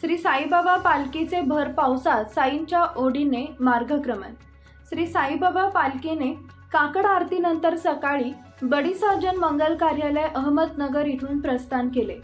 श्री साईबाबा पालखीचे भर पावसात साईंच्या ओढीने मार्गक्रमण. श्री साईबाबा पालखीने काकड आरतीनंतर सकाळी बडीसाजन मंगल कार्यालय अहमदनगर इथून प्रस्थान केले.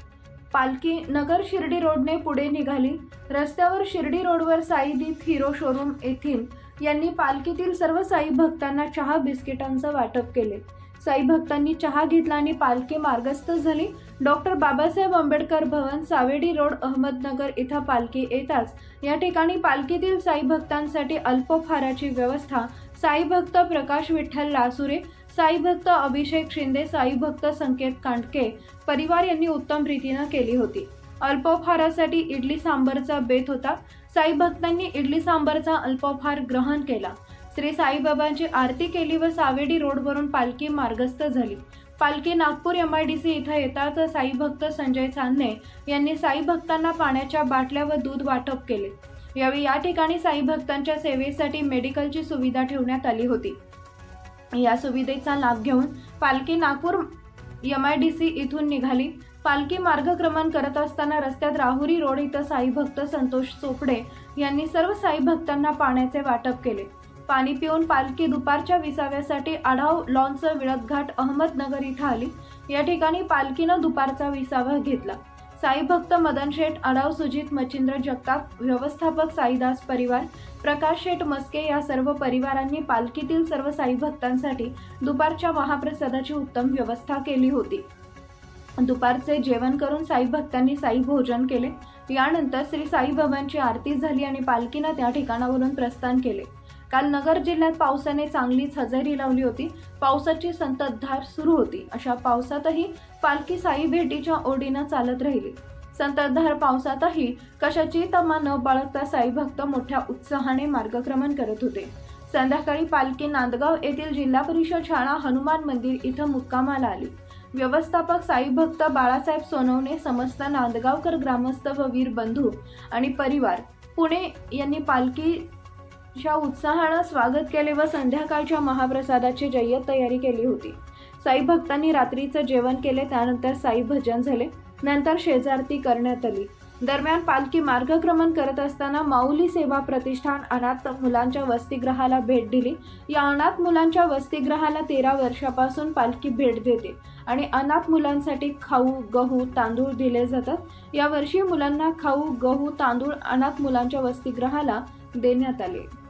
पालखी नगर शिर्डी रोडने पुढे निघाली. रस्त्यावर शिर्डी रोडवर साईदीप हिरो शोरूम येथील यांनी पालखीतील सर्व साई भक्तांना चहा बिस्किटांचं वाटप केले. साई भक्तांनी चहा घेतला आणि पालखी मार्गस्थ झाली. डॉक्टर बाबासाहेब आंबेडकर भवन सावेडी रोड अहमदनगर इथं पालखी येताच. या ठिकाणी पालखीतील साई भक्तांसाठी अल्पफाराची व्यवस्था साई भक्त प्रकाश विठ्ठल लासुरे साई भक्त अभिषेक शिंदे साई भक्त संकेत कांडके परिवार यांनी उत्तम रीतीनं केली होती. अल्पफारासाठी इडली सांबरचा बेत होता. साई भक्तांनी इडली सांबरचा अल्पफार ग्रहण केला. श्री साईबाबांची आरती केली व सावेडी रोडवरून पालखी मार्गस्थ झाली. पालखी Nagpur M I D C इथं येताच साई भक्त संजय चांदणे यांनी साई भक्तांना पाण्याच्या बाटल्या व दूध वाटप केले. यावेळी या ठिकाणी साई भक्तांच्या सेवेसाठी मेडिकलची सुविधा ठेवण्यात आली होती. या सुविधेचा लाभ घेऊन पालखी Nagpur M I D C इथून निघाली. पालखी मार्गक्रमण करत असताना रस्त्यात राहुरी रोड इथं साई भक्त संतोष चोपडे यांनी सर्व साई भक्तांना पाण्याचे वाटप केले. पाणी पिऊन पालखी दुपारच्या विसाव्यासाठी आढाव लॉन्च विळदघाट अहमदनगर इथं आली. या ठिकाणी पालखीनं दुपारचा विसावा घेतला. साई भक्त मदन शेठ आढाव सुजित मच्छिंद्र जगताप व्यवस्थापक साईदास परिवार प्रकाश शेठ मस्के या सर्व परिवारांनी पालखीतील सर्व साई भक्तांसाठी दुपारच्या महाप्रसादाची उत्तम व्यवस्था केली होती. दुपारचे जेवण करून साई भक्तांनी साई भोजन केले. यानंतर श्री साईबाबांची आरती झाली आणि पालखीनं त्या ठिकाणावरून प्रस्थान केले. काल नगर जिल्ह्यात पावसाने चांगलीच हजेरी लावली होती. पावसाची संततधार सुरू होती. अशा पावसातही पालखी साई भेटीच्या ओढीनं चालत राहिली. संततधार पावसातही कशाची तमा न बाळगता साई भक्त मोठ्या उत्साहाने मार्गक्रमण करत होते. संध्याकाळी पालखी नांदगाव येथील जिल्हा परिषद शाळा हनुमान मंदिर इथं मुक्कामाला आली. व्यवस्थापक साई भक्त बाळासाहेब सोनवणे समस्त नांदगावकर ग्रामस्थ व वीर बंधू आणि परिवार पुणे यांनी पालखी पालखीच्या उत्साहानं स्वागत केले व संध्याकाळच्या महाप्रसादाची जय्यत तयारी केली होती. साई भक्तांनी रात्रीचं जेवण केले त्यानंतर साई भजन झाले. नंतर शेजारती करण्यात आली. दरम्यान पालखी मार्गक्रमण करत असताना माऊली सेवा प्रतिष्ठान अनाथ मुलांच्या वसतिगृहाला भेट दिली. या अनाथ मुलांच्या वसतिगृहाला तेरा वर्षापासून पालखी भेट देते आणि अनाथ मुलांसाठी खाऊ गहू तांदूळ दिले जातात. यावर्षी मुलांना खाऊ गहू तांदूळ अनाथ मुलांच्या वसतिगृहाला देण्यात आले.